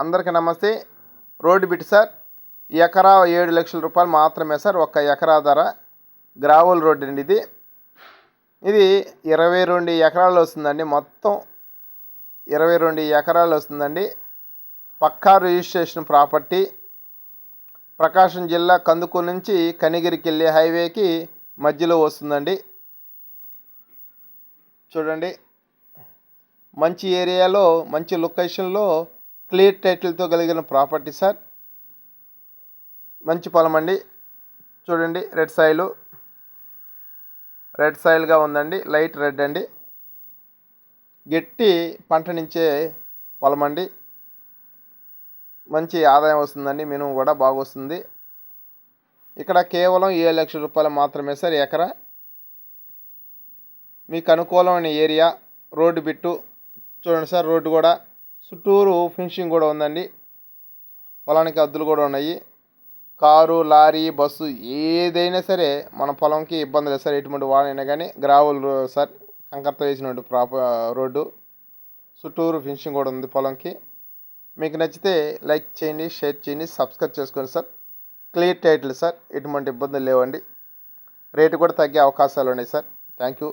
అందరికీ నమస్తే. Road bit sir ఎకరా ఏడు లక్షల రూపాయలు మాత్రమే సార్ ఒక్క ఎకరా ధర గ్రావల్ రోడ్డు అండి ఇది. ఇది ఇరవై రెండు ఎకరాలు వస్తుందండి మొత్తం. ఇరవై రెండు ఎకరాలు వస్తుందండి. పక్కా రిజిస్ట్రేషన్ ప్రాపర్టీ. ప్రకాశం జిల్లా కందుకూరు నుంచి కనిగిరికి వెళ్ళే హైవేకి మధ్యలో వస్తుందండి. చూడండి. మంచి ఏరియాలో మంచి లొకేషన్లో క్లియర్ టైటిల్తో కలిగిన ప్రాపర్టీ సార్. మంచి పొలం అండి. చూడండి రెడ్ సాయిలు. రెడ్ సాయిల్గా ఉందండి లైట్ రెడ్ అండి. గట్టి పంటనిచ్చే పొలం అండి. మంచి ఆదాయం వస్తుందండి మినుము కూడా బాగా వస్తుంది ఇక్కడ కేవలం ఏడు లక్షల రూపాయలు మాత్రమే సార్ ఎకరా. మీకు అనుకూలమైన ఏరియా రోడ్డు బిట్టు. చూడండి సార్ రోడ్డు కూడా చుట్టూరు ఫినిషింగ్ కూడా ఉందండి. పొలానికి అద్దులు కూడా ఉన్నాయి. కారు లారీ బస్సు ఏదైనా సరే మన పొలంకి ఇబ్బంది లేదు సార్. ఎటువంటి వాడైనా కానీ గ్రావెల్ సార్ కంకర్తో వేసినటువంటి ప్రాపర్ రోడ్డు. చుట్టూరు ఫినిషింగ్ కూడా ఉంది పొలంకి. మీకు నచ్చితే లైక్ చేయండి షేర్ చేయండి సబ్స్క్రైబ్ చేసుకోండి సార్. క్లియర్ టైటిల్ సార్ ఎటువంటి ఇబ్బందులు లేవండి. రేటు కూడా తగ్గే అవకాశాలు ఉన్నాయి సార్. Thank you.